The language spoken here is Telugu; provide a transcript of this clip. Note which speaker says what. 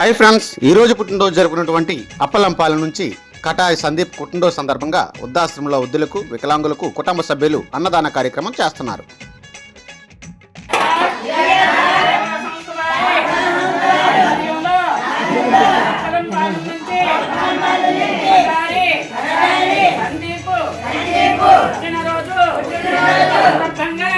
Speaker 1: హై ఫ్రెండ్స్ ఈ రోజు పుట్టినరోజు జరుపుకున్నటువంటి అప్పలంపాల నుంచి కటాయి సందీప్ పుట్టినరోజు సందర్భంగా వృద్ధాశ్రమంలో వృద్ధులకు వికలాంగులకు కుటుంబ సభ్యులు అన్నదాన కార్యక్రమం చేస్తున్నారు.
Speaker 2: హ్యాపీ